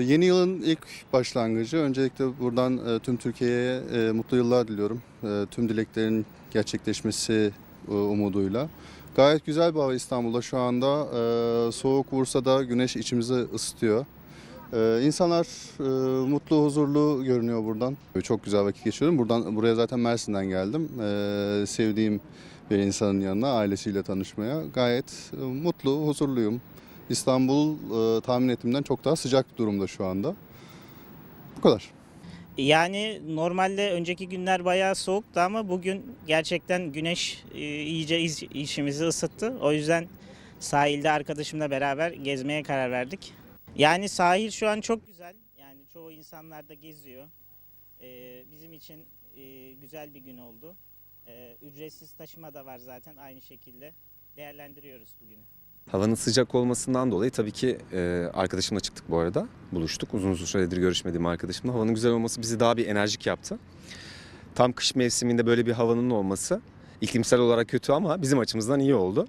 Yeni yılın ilk başlangıcı. Öncelikle buradan e, tüm Türkiye'ye e, mutlu yıllar diliyorum. E, tüm dileklerin gerçekleşmesi umuduyla. Gayet güzel bir hava İstanbul'da şu anda. E, Soğuk vursa da güneş içimizi ısıtıyor. E, İnsanlar e, mutlu, huzurlu görünüyor buradan. Çok güzel vakit geçiriyorum. Buradan buraya zaten Mersin'den geldim. E, Sevdiğim bir insanın yanına, ailesiyle tanışmaya. Gayet e, mutlu, huzurluyum. İstanbul e, tahmin ettiğimden çok daha sıcak durumda şu anda. Bu kadar. Yani normalde önceki günler bayağı soğuktu ama bugün gerçekten güneş e, iyice iz- işimizi ısıttı. O yüzden sahilde arkadaşımla beraber gezmeye karar verdik. Yani sahil şu an çok güzel. Yani çoğu insanlar da geziyor. E, bizim için e, güzel bir gün oldu. Ücretsiz taşıma da var zaten aynı şekilde. Değerlendiriyoruz bugünü. Havanın sıcak olmasından dolayı tabii ki e, arkadaşımla çıktık bu arada. Buluştuk. Uzun uzun süredir görüşmediğim arkadaşımla. Havanın güzel olması bizi daha bir enerjik yaptı. Tam kış mevsiminde böyle bir havanın olması iklimsel olarak kötü ama bizim açımızdan iyi oldu.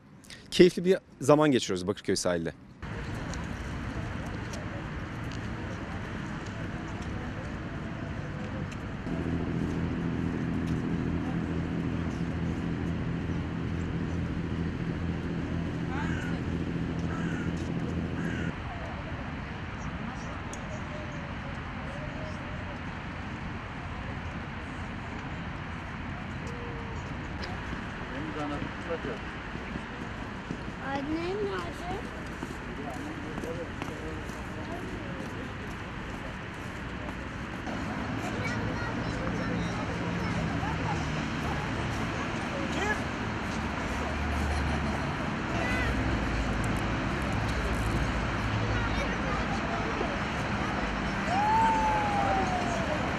Keyifli bir zaman geçiriyoruz Bakırköy sahilde. Annem nerede?